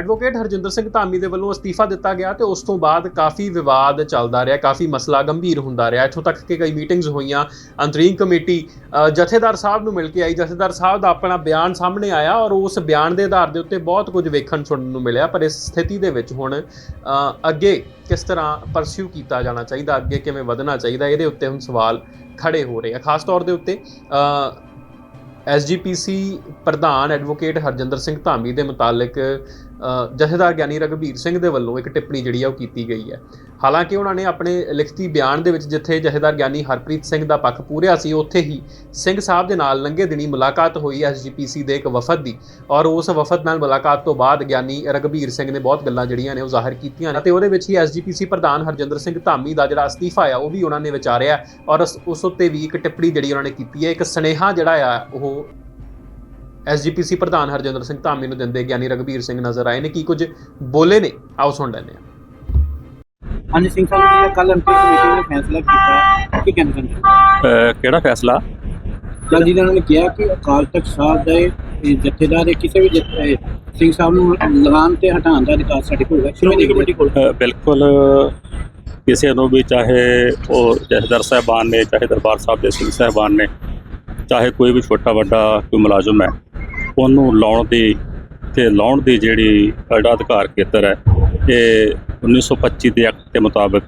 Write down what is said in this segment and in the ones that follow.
Advocate Harjinder Singh Dhami ਦੇ ਵੱਲੋਂ ਅਸਤੀਫਾ ਦਿੱਤਾ ਗਿਆ ਤੇ ਉਸ ਤੋਂ ਬਾਅਦ ਕਾਫੀ ਵਿਵਾਦ ਚੱਲਦਾ ਰਿਹਾ ਕਾਫੀ ਮਸਲਾ ਗੰਭੀਰ ਹੁੰਦਾ ਰਿਹਾ। ਇੱਥੋਂ ਤੱਕ ਕਿ ਕਈ ਮੀਟਿੰਗਸ ਹੋਈਆਂ ਅੰਤਰੀਮ ਕਮੇਟੀ ਜਥੇਦਾਰ ਸਾਹਿਬ ਨੂੰ ਮਿਲ ਕੇ ਆਈ। ਜਥੇਦਾਰ ਸਾਹਿਬ ਦਾ ਆਪਣਾ ਬਿਆਨ ਸਾਹਮਣੇ ਆਇਆ ਔਰ ਉਸ ਬਿਆਨ ਦੇ ਆਧਾਰ ਦੇ ਉੱਤੇ ਬਹੁਤ ਕੁਝ ਵੇਖਣ ਸੁਣਨ ਨੂੰ ਮਿਲਿਆ ਪਰ ਇਸ ਸਥਿਤੀ ਦੇ ਵਿੱਚ ਹੁਣ ਅੱਗੇ ਕਿਸ ਤਰ੍ਹਾਂ ਪਰਸਿਊ ਕੀਤਾ ਜਾਣਾ ਚਾਹੀਦਾ ਅੱਗੇ ਕਿਵੇਂ ਵਧਣਾ ਚਾਹੀਦਾ ਇਹਦੇ ਉੱਤੇ ਹੁਣ ਸਵਾਲ ਖੜੇ ਹੋ ਰਹੇ ਆ। ਖਾਸ ਤੌਰ ਦੇ ਉੱਤੇ ਅ, ਐਸਜੀਪੀਸੀ ਪ੍ਰਧਾਨ ਐਡਵੋਕੇਟ ਹਰਜਿੰਦਰ ਸਿੰਘ ਧਾਮੀ ਦੇ ਮੁਤਾਲਕ ਜਥੇਦਾਰ ਗਿਆਨੀ ਰਗਵੀਰ ਸਿੰਘ ਦੇ ਵੱਲੋਂ ਇੱਕ ਟਿੱਪਣੀ ਜਿਹੜੀ ਆ ਉਹ ਕੀਤੀ ਗਈ ਹੈ। ਹਾਲਾਂਕਿ ਉਹਨਾਂ ਨੇ ਆਪਣੇ ਲਿਖਤੀ ਬਿਆਨ ਦੇ ਵਿੱਚ ਜਿੱਥੇ ਜਥੇਦਾਰ ਗਿਆਨੀ ਹਰਪ੍ਰੀਤ ਸਿੰਘ ਦਾ ਪੱਖ ਪੂਰਿਆ ਸੀ, ਉੱਥੇ ਹੀ ਸਿੰਘ ਸਾਹਿਬ ਦੇ ਨਾਲ ਲੰਘੇ ਦਿਨੀ ਮੁਲਾਕਾਤ ਹੋਈ ਐਸਜੀਪੀਸੀ ਦੇ ਇੱਕ ਵਫਦ ਦੀ ਔਰ ਉਸ ਵਫਦ ਨਾਲ ਮੁਲਾਕਾਤ ਤੋਂ ਬਾਅਦ ਗਿਆਨੀ ਰਗਵੀਰ ਸਿੰਘ ਨੇ ਬਹੁਤ ਗੱਲਾਂ ਜਿਹੜੀਆਂ ਨੇ ਉਹ ਜ਼ਾਹਰ ਕੀਤੀਆਂ ਨੇ ਤੇ ਉਹਦੇ ਵਿੱਚ ਹੀ ਐਸਜੀਪੀਸੀ ਪ੍ਰਧਾਨ ਹਰਜਿੰਦਰ ਸਿੰਘ ਧਾਮੀ ਦਾ ਜਿਹੜਾ ਅਸਤੀਫਾ ਆ, ਉਹ ਵੀ ਉਹਨਾਂ ਨੇ ਵਿਚਾਰਿਆ ਔਰ ਉਸ- ਉੱਤੇ ਵੀ ਇੱਕ ਟਿੱਪਣੀ ਜਿਹੜੀ ਉਹਨਾਂ ਨੇ ਕੀਤੀ ਹੈ, ਇੱਕ ਸਨੇਹਾ ਜਿਹੜਾ ਆ ਉਹ ਐਸਜੀਪੀਸੀ ਪ੍ਰਧਾਨ ਹਰਜਿੰਦਰ ਸਿੰਘ ਧਾਮੀ ਨੂੰ ਦਿੰਦੇ ਗਿਆਨੀ ਰਗਵੀਰ ਸਿੰਘ ਨਜ਼ਰ ਆਏ ਨੇ ਕੀ ਕੁਝ ਬੋਲੇ ਨੇ? ਆਓ ਸੁਣ ਲੈਂਦੇ ਹਾਂ। ਹਾਂਜੀ ਸਿੰਘ ਸਾਹਿਬ ਕੱਲ ਅੰਤਿਮ ਕਮੇਟੀ ਨੇ ਫੈਸਲਾ ਕੀਤਾ। ਕੀ ਕਹਿੰਦੇ ਅਹ ਕਿਹੜਾ ਫੈਸਲਾ? ਕੱਲ ਜੀ ਨੇ ਕਿਹਾ ਕਿ ਅਕਾਲ ਤਖਤ ਸਾਹਿਬ ਦੇ ਜਥੇਦਾਰ ਦੇ ਕਿਸੇ ਵੀ ਸਿੰਘ ਸਾਹਿਬ ਨੂੰ ਲਗਾਨ ਤੇ ਹਟਾਉਣ ਦਾ ਅਧਿਕਾਰ ਸਾਡੇ ਕੋਲ ਹੈ। ਸ਼੍ਰੋਮਣੀ ਕਮੇਟੀ ਕੋਲ। ਬਿਲਕੁਲ ਕਿਸੇ ਨੂੰ ਵੀ ਚਾਹੇ ਉਹ ਜਥੇਦਾਰ ਸਾਹਿਬਾਨ ਨੇ ਚਾਹੇ ਦਰਬਾਰ ਸਾਹਿਬ ਦੇ ਸਿੰਘ ਸਾਹਿਬਾਨ ਨੇ ਚਾਹੇ ਕੋਈ ਵੀ ਛੋਟਾ ਵੱਡਾ ਕੋਈ ਮੁਲਾਜ਼ਮ ਹੈ ਉਹਨੂੰ ਲਾਉਣ ਦੀ ਤੇ ਲਾਉਣ ਦੀ ਜਿਹੜੀ ਜਿਹੜਾ ਅਧਿਕਾਰ ਖੇਤਰ ਹੈ ਇਹ 1925 ਦੇ ਐਕਟ ਦੇ ਮੁਤਾਬਕ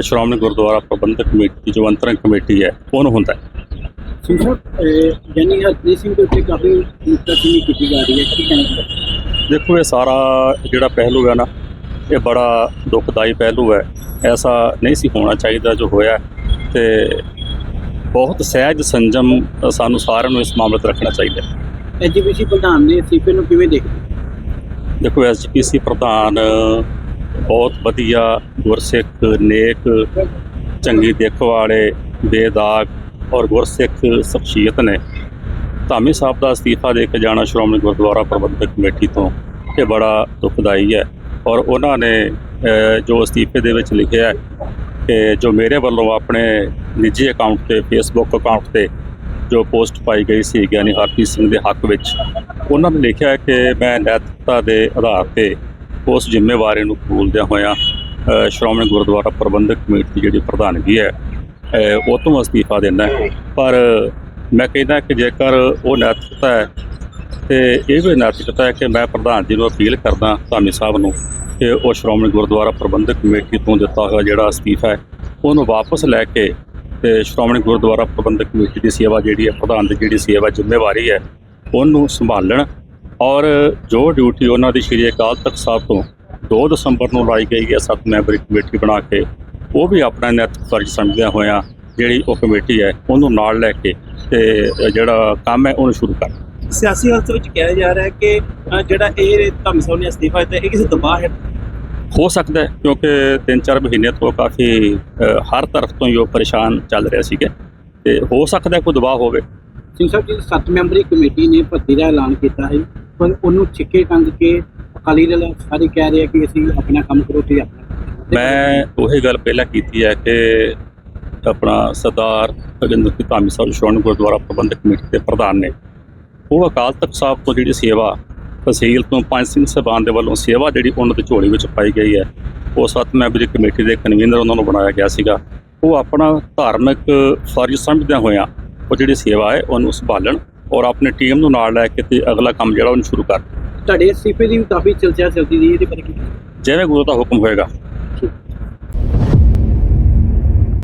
ਸ਼੍ਰੋਮਣੀ ਗੁਰਦੁਆਰਾ ਪ੍ਰਬੰਧਕ ਕਮੇਟੀ ਜੋ ਅੰਤਰੰਗ ਕਮੇਟੀ ਹੈ ਉਹਨੂੰ ਹੁੰਦਾ ਹੈ। ਸਿੰਘ ਸਾਹਿਬ ਇਹ ਜਾਨੀ ਹਰਪ੍ਰੀਤ ਸਿੰਘ ਦੇ ਉੱਤੇ ਕਾਫੀ ਮੁੱਤਕੀ ਕੀਤੀ ਜਾ ਰਹੀ ਹੈ ਕੀ ਕਹਿਣਾ ਚਾਹੁੰਦੇ ਦੇਖੋ ਇਹ ਸਾਰਾ ਜਿਹੜਾ ਪਹਿਲੂ ਹੈ ਨਾ ਇਹ ਬੜਾ ਦੁਖਦਾਈ ਪਹਿਲੂ ਹੈ। ਐਸਾ ਨਹੀਂ ਸੀ ਹੋਣਾ ਚਾਹੀਦਾ ਜੋ ਹੋਇਆ ਤੇ ਬਹੁਤ ਸਹਿਜ ਸੰਜਮ ਸਾਨੂੰ ਸਾਰਿਆਂ ਨੂੰ ਇਸ ਮਾਮਲੇ 'ਤੇ ਰੱਖਣਾ ਚਾਹੀਦਾ ਹੈ। ਐਜੀਪੀਸੀ ਪ੍ਰਧਾਨ ਨੇ ਸੀਪੇ ਨੂੰ ਕਿਵੇਂ ਦੇਖਦੇ? ਦੇਖੋ ਐਸਜੀਪੀਸੀ ਪ੍ਰਧਾਨ ਬਹੁਤ ਵਧੀਆ, ਗੁਰਸਿੱਖ, ਨੇਕ, ਚੰਗੀ ਦਿੱਖ ਵਾਲੇ ਬੇਦਾਗ ਔਰ ਗੁਰਸਿੱਖ ਸ਼ਖਸੀਅਤ ਨੇ। ਧਾਮੀ ਸਾਹਿਬ ਦਾ ਅਸਤੀਫਾ ਦੇ ਕੇ ਜਾਣਾ ਸ਼੍ਰੋਮਣੀ ਗੁਰਦੁਆਰਾ ਪ੍ਰਬੰਧਕ ਕਮੇਟੀ ਤੋਂ, ਇਹ ਬੜਾ ਦੁਖਦਾਈ ਹੈ। ਔਰ ਉਹਨਾਂ ਨੇ ਜੋ ਅਸਤੀਫੇ ਦੇ ਵਿੱਚ ਲਿਖਿਆ ਹੈ ਕਿ ਜੋ ਮੇਰੇ ਵੱਲੋਂ ਆਪਣੇ ਨਿੱਜੀ ਅਕਾਊਂਟ ਤੇ ਫੇਸਬੁੱਕ ਅਕਾਊਂਟ ਤੇ ਜੋ ਪੋਸਟ ਪਾਈ ਗਈ ਸੀ ਗਿਆਨੀ ਹਰਪ੍ਰੀਤ ਸਿੰਘ ਦੇ ਹੱਕ ਵਿੱਚ, ਉਹਨਾਂ ਨੇ ਲਿਖਿਆ ਹੈ ਕਿ ਮੈਂ ਨੈਤਿਕਤਾ ਦੇ ਆਧਾਰ ਤੇ ਉਸ ਜ਼ਿੰਮੇਵਾਰੀ ਨੂੰ ਕਬੂਲਦਿਆਂ ਹੋਇਆਂ ਸ਼੍ਰੋਮਣੀ ਗੁਰਦੁਆਰਾ ਪ੍ਰਬੰਧਕ ਕਮੇਟੀ ਦੀ ਜਿਹੜੀ ਪ੍ਰਧਾਨਗੀ ਹੈ ਉਹ ਤੋਂ ਅਸਤੀਫਾ ਦੇਣਾ ਪਰ ਮੈਂ ਕਹਿੰਦਾ ਕਿ ਜੇਕਰ ਉਹ ਨੈਤਿਕਤਾ ਹੈ, ਤੇ ਇਹ ਵੀ ਨੈਤਿਕਤਾ ਹੈ ਕਿ ਮੈਂ ਪ੍ਰਧਾਨ ਜੀ ਨੂੰ ਅਪੀਲ ਕਰਦਾ ਧਾਮੀ ਸਾਹਿਬ ਨੂੰ ਕਿ ਉਹ ਸ਼੍ਰੋਮਣੀ ਗੁਰਦੁਆਰਾ ਪ੍ਰਬੰਧਕ ਕਮੇਟੀ ਤੋਂ ਦਿੱਤਾ ਹੋਇਆ ਜਿਹੜਾ ਅਸਤੀਫਾ ਹੈ, ਉਹਨੂੰ ਵਾਪਸ ਲੈ ਕੇ ਤੇ ਸ਼੍ਰੋਮਣੀ ਗੁਰਦੁਆਰਾ ਪ੍ਰਬੰਧਕ ਕਮੇਟੀ ਦੀ ਸੇਵਾ ਜਿਹੜੀ ਹੈ, ਪ੍ਰਧਾਨ ਦੀ ਜਿਹੜੀ ਸੇਵਾ ਜ਼ਿੰਮੇਵਾਰੀ ਹੈ, ਉਹਨੂੰ ਸੰਭਾਲਣ ਔਰ ਜੋ ਡਿਊਟੀ ਉਹਨਾਂ ਦੀ ਸ਼੍ਰੀ ਅਕਾਲ ਤਖਤ ਸਾਹਿਬ ਤੋਂ 2 ਦਸੰਬਰ ਨੂੰ ਲਾਈ ਗਈ ਹੈ, ਸੱਤ ਮੈਂਬਰੀ ਕਮੇਟੀ ਬਣਾ ਕੇ, ਉਹ ਵੀ ਆਪਣਾ ਨੈਤਿਕ ਫਰਜ਼ ਸਮਝਦਿਆਂ ਹੋਇਆਂ ਜਿਹੜੀ ਉਹ ਕਮੇਟੀ ਹੈ, ਉਹਨੂੰ ਨਾਲ ਲੈ ਕੇ ਤੇ ਜਿਹੜਾ ਕੰਮ ਹੈ, ਉਹਨੂੰ ਸ਼ੁਰੂ ਕਰ ਸਿਆਸੀ ਹਾਲਤ ਵਿੱਚ ਕਿਹਾ ਜਾ ਰਿਹਾ ਹੈ ਕਿ ਜਿਹੜਾ ਇਹ ਧਰਮ ਅਸਤੀਫਾ ਦਿੱਤਾ, ਇਹ ਕਿਸੇ ਦਬਾਅ ਹੈ? ਹੋ ਸਕਦਾ ਹੈ ਕਿਉਂਕਿ 3-4 ਮਹੀਨੇ ਤੋਂ ਕਾਫੀ ਹਰ ਤਰਫ ਤੋਂ ਉਹ ਪਰੇਸ਼ਾਨ ਚੱਲ ਰਿਹਾ ਸੀਗਾ। ਤੇ ਹੋ ਸਕਦਾ ਕੋਈ ਦਬਾਅ ਹੋਵੇ। ਸਿੰਘ ਸਾਹਿਬ ਜੀ ਸੱਤ ਮੈਂਬਰੀ ਕਮੇਟੀ ਨੇ ਭਰਤੀ ਦਾ ਐਲਾਨ ਕੀਤਾ ਹੈ ਪਰ ਉਹਨੂੰ ਛਿੱਕੇ ਟੰਗ ਕੇ ਅਕਾਲੀ ਦਲ ਸਾਰੇ ਕਹਿ ਰਹੇ ਆ ਕਿ ਅਸੀਂ ਆਪਣਾ ਕੰਮ ਕਰੋ ਤੇ ਮੈਂ ਉਹੀ ਗੱਲ ਪਹਿਲਾਂ ਕੀਤੀ ਹੈ ਕਿ ਆਪਣਾ ਸਰਦਾਰ ਰਜਿੰਦਰ ਸਿੰਘ ਧਾਮੀ ਸਾਹਿਬ ਸ਼੍ਰੋਮਣੀ ਗੁਰਦੁਆਰਾ ਪ੍ਰਬੰਧਕ ਕਮੇਟੀ ਦੇ ਪ੍ਰਧਾਨ ਨੇ ਉਹ ਅਕਾਲ ਤਖਤ ਸਾਹਿਬ ਤੋਂ ਜਿਹੜੀ ਸੇਵਾ ਤਹਿਸੀਲ ਤੋਂ ਪੰਜ ਸਿੰਘ ਸਾਹਿਬਾਨ ਦੇ ਵੱਲੋਂ ਸੇਵਾ ਜਿਹੜੀ ਉਹਨਾਂ ਦੀ ਝੋਲੀ ਵਿੱਚ ਪਾਈ ਗਈ ਹੈ ਉਹ ਸੱਤ ਮੈਂਬਰੀ ਕਮੇਟੀ ਦੇ ਕਨਵੀਨਰ ਉਹਨਾਂ ਨੂੰ ਬਣਾਇਆ ਗਿਆ ਸੀਗਾ। ਉਹ ਆਪਣਾ ਧਾਰਮਿਕ ਫਰਜ਼ ਸਮਝਦਿਆਂ ਹੋਇਆਂ ਉਹ ਜਿਹੜੀ ਸੇਵਾ ਹੈ ਉਹਨੂੰ ਸੰਭਾਲਣ ਔਰ ਆਪਣੀ ਟੀਮ ਨੂੰ ਨਾਲ ਲੈ ਕੇ ਤੇ ਅਗਲਾ ਕੰਮ ਜਿਹੜਾ ਉਹਨੂੰ ਸ਼ੁਰੂ ਕਰ ਤੁਹਾਡੇ ਅਸਤੀਫੇ ਦੀ ਵੀ ਕਾਫੀ ਚਰਚਾ ਚੱਲਦੀ ਰਹੀ ਇਹਦੇ ਬਾਰੇ ਕੀ ਜਿਵੇਂ ਗੁਰੂ ਦਾ ਹੁਕਮ ਹੋਏਗਾ।